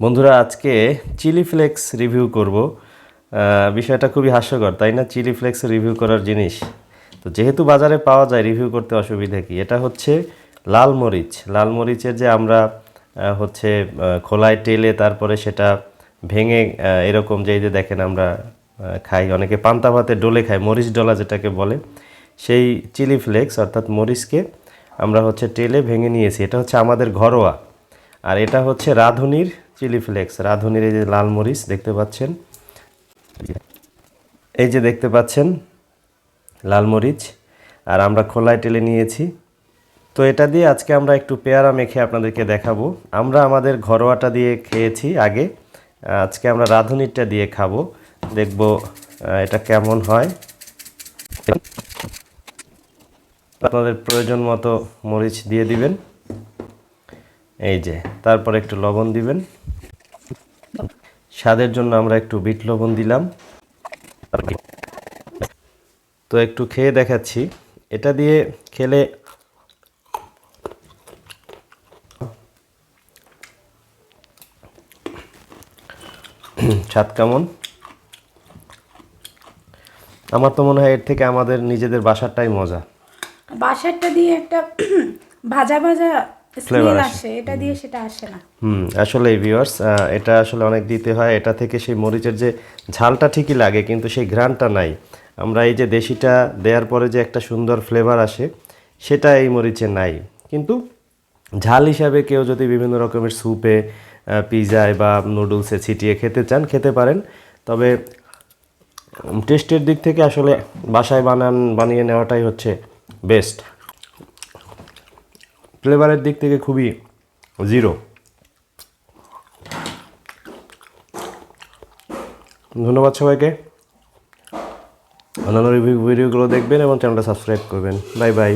বন্ধুরা, আজকে chilli flakes review করব। বিষয়টা খুবই হাস্যকর, তাই না? চিলি ফ্লেক্স রিভিউ করার জিনিস। তো যেহেতু বাজারে পাওয়া যায় রিভিউ করতে অসুবিধা কি? এটা হচ্ছে লাল মরিচ। লাল মরিচের যে আমরা হচ্ছে খোলায় টেলে তারপরে সেটা ভেঙে এরকম যে যে দেখেন আমরা খাই, অনেকে পান্তা ভাতে ডলে খাই মরিচ ডলা যেটাকে বলে, সেই চিলি ফ্লেক্স অর্থাৎ মরিচকে আমরা হচ্ছে টেলে ভেঙে নিয়েছি। এটা হচ্ছে আমাদের ঘরোয়া। আর এটা হচ্ছে রাঁধুনির চিলি ফ্লেক্স, রাঁধুনির এই যে লাল মরিচ দেখতে পাচ্ছেন। এই যে দেখতে পাচ্ছেন, লাল মরিচ, আর আমরা খোলায় টেলে নিয়েছি। তো এটা দিয়ে আজকে আমরা একটু পেয়ারা মেখে আপনাদেরকে দেখাবো। আমরা আমাদের ঘরোয়াটা দিয়ে খেয়েছি আগে, আজকে আমরা রাঁধুনিরটা দিয়ে খাব। দেখব এটা কেমন হয়। আপনাদের প্রয়োজন মতো মরিচ দিয়ে দিবেন। এই যে, তারপর একটু লবণ দিবেন। স্বাদের জন্য আমরা একটু বিট লবণ দিলাম। তো একটু খেয়ে দেখাচ্ছি। এটা দিয়ে খেলে স্বাদ কেমন? আমার তো মনে হয় এর থেকে আমাদের নিজেদের বাসারটাই মজা। বাসারটা দিয়ে একটা ভাজা ভাজা Flavor স্মেল আসে। আসে এটা দিয়ে সেটা আসে না। হুম আসলে ভিউয়ার্স এটা আসলে অনেক দিতে হয় এটা থেকে সেই মরিচের যে ঝালটা ঠিকই লাগে কিন্তু সেই ঘ্রাণটা নাই। আমরা এই যে দেশিটা দেওয়ার পরে যে একটা সুন্দর ফ্লেভার আসে সেটা এই মরিচে নাই। কিন্তু ঝাল হিসাবে কেউ যদি বিভিন্ন রকমের স্যুপে পিজায় বা নুডলসে ছিটিয়ে খেতে চান খেতে পারেন। তবে টেস্টের দিক থেকে আসলে বাসায় বানান বানিয়ে নেওয়াটাই হচ্ছে বেস্ট ফ্লেভারের দিক থেকে খুবই জিরো ধন্যবাদ সবাইকে। অন্যান্য রিভিউ ভিডিওগুলো দেখবেন এবং চ্যানেলটা সাবস্ক্রাইব করবেন। Bye bye